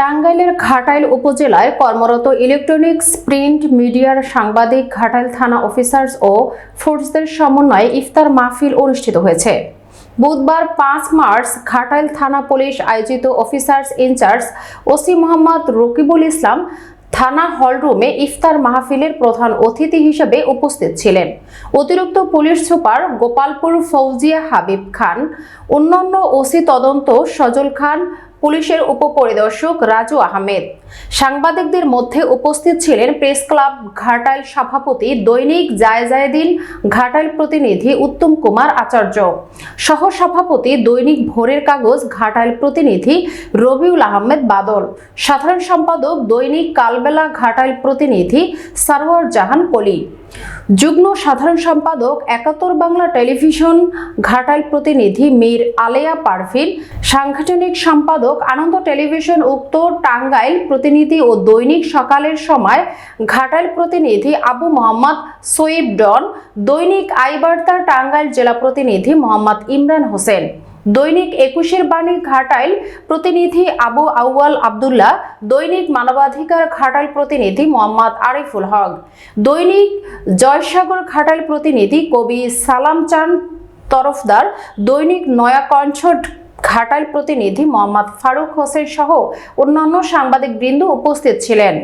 টাঙ্গাইলের ঘাটাইল উপজেলায় কর্মরত ইলেকট্রনিক্স প্রিন্ট মিডিয়ার সাংবাদিক, ঘাটাইল থানা অফিসার্স ও ফোর্সদের সমন্বয়ে ইফতার মাহফিল অনুষ্ঠিত হয়েছে। বুধবার পাঁচ মার্চ ঘাটাইল থানা পুলিশ আয়োজিত officers incharge OC Mohammad Rakibul Islam থানা হলরুমে ইফতার মাহফিলের প্রধান অতিথি হিসেবে উপস্থিত ছিলেন। অতিরিক্ত পুলিশ সুপার গোপালপুর ফৌজিয়া হাবিব খান, অন্যান্য ওসি তদন্ত সজল খান পুলিশের উপপরিদর্শক রাজু আহমেদ। সাংবাদিকদের মধ্যে উপস্থিত ছিলেন প্রেস ক্লাব ঘাটাইল সভাপতি দৈনিক জায়জায়দিন ঘাটাইল প্রতিনিধি উত্তম কুমার আচার্য। সহ সভাপতি দৈনিক ভোরের কাগজ ঘাটাইল প্রতিনিধি রবিউল আহমেদ বাদল। সাধারণ সম্পাদক দৈনিক কালবেলা ঘাটাইল প্রতিনিধি সারোয়ার জাহান কলি। যুগ্ম সাধারণ সম্পাদক, একাত্তর বাংলা টেলিভিশন ঘাটাইল প্রতিনিধি মীর আলেয়া পারভিন, সাংগঠনিক সম্পাদক আনন্দ টেলিভিশন উক্ত টাঙ্গাইল প্রতিনিধি ও দৈনিক সকালের সময় ঘাটাইল প্রতিনিধি আবু মোহাম্মদ সোয়েব ডন, দৈনিক আইবার্তা টাঙ্গাইল জেলা প্রতিনিধি মোহাম্মদ ইমরান হোসেন। দৈনিক একুশের বাণী ঘাটাইল প্রতিনিধি আবু আউয়াল আবদুল্লাহ, দৈনিক মানবাধিকার ঘাটাইল প্রতিনিধি মোহাম্মদ আরিফুল হক, দৈনিক জয়সাগর ঘাটাইল প্রতিনিধি কবি সালাম চান তরফদার, দৈনিক নয়া কণ্ঠ ঘাটাইল প্রতিনিধি মোহাম্মদ ফারুক হোসেন সহ অন্যান্য সাংবাদিক বৃন্দ উপস্থিত ছিলেন।